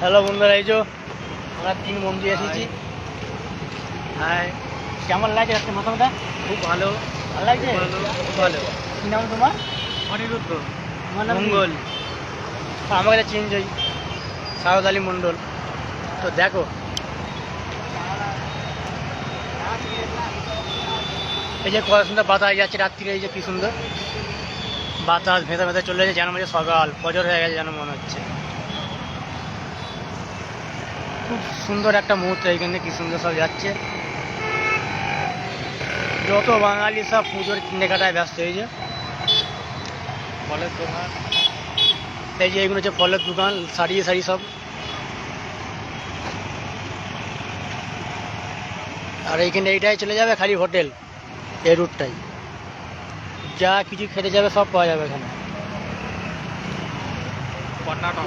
Hello বন্ধুরা এই যে আমরা তিন বন্ধু এসেছি। হ্যাঁ কেমন লাগছে আজকে মাথাটা? খুব ভালো। ভালো লাগছে? ভালো, কি নাম তোমার? অনিরুদ্ধ। তোমার নাম? মঙ্গল। আমার কাছে চেঞ্জ হই। সাউদ আলী মণ্ডল। তো দেখো। এই যে কত সুন্দর বাতাস যাচ্ছে রাত্রিরে এই যে কি সুন্দর। বাতাস ভেতরে ভেতরে চলে যাচ্ছে যেন মনে হচ্ছে সকাল। ফজর হয়ে গেছে যেন মনে হচ্ছে। খুব সুন্দর একটা মুহূর্ত এইখানে, কি সুন্দর সব যাচ্ছে। যত বাঙালি সব পুজোর কেনাকাটায় ব্যস্ত হয়েছে ফলের দোকান। এই যে এগুলো হচ্ছে ফলের দোকান, সারিয়ে সারি সব। আর এইখানে এইটাই চলে যাবে খালি হোটেল, এই রুটটাই। যা কিছু খেতে যাবে সব পাওয়া যাবে এখানে। কর্ণাটক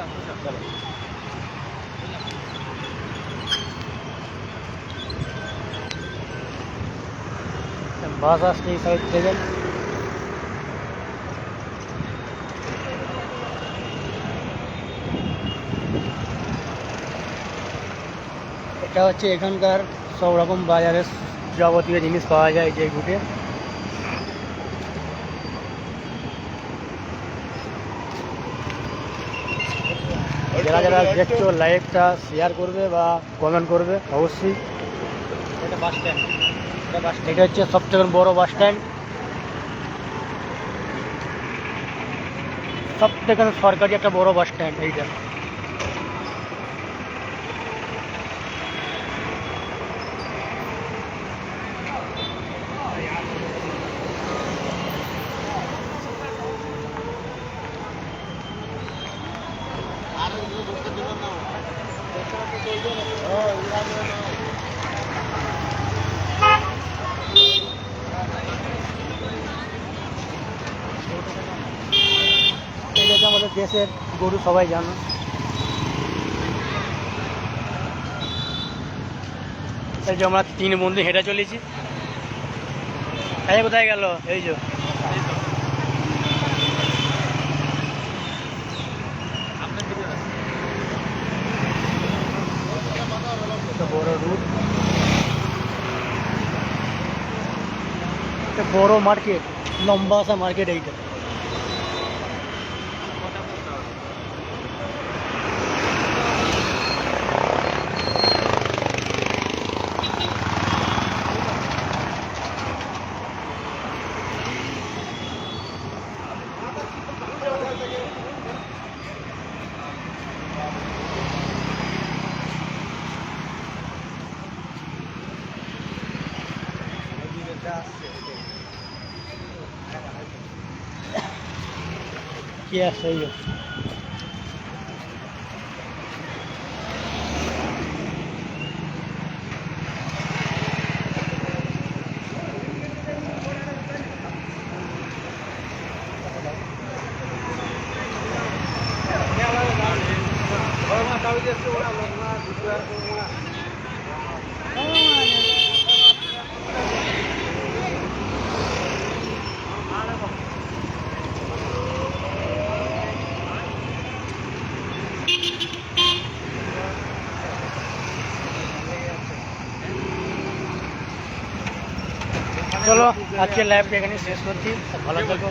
ওকে সোজা, সোজা। বাস আসছে এই সাইড থেকে এটা হচ্ছে এখানকার সব রকম বাজারের যাবতীয় জিনিস পাওয়া যায় যে যারা যারা দেখছ লাইভটা শেয়ার করবে বা কমেন্ট করবে অবশ্যই। এটা বাস স্ট্যান্ড এটা এটা হচ্ছে সব থেকে বড় বাস স্ট্যান্ড সবথেকে সরকারি একটা বড় বাস স্ট্যান্ড এইটা এটা হচ্ছে আমাদের দেশের গরু সবাই জানো। এই যে আমরা তিন বন্ধু হেঁটে চলেছি। কোথায় গেল? এই যে। बोरो रूट बोरो मार्केट लंबा सा मार्केट है इधर। Que é essa aí, ó. Vamos matar o desceu lá, vamos lá, vamos lá. চলো আজকে লাইভটা এখানে শেষ করছি। ভালো থেকো।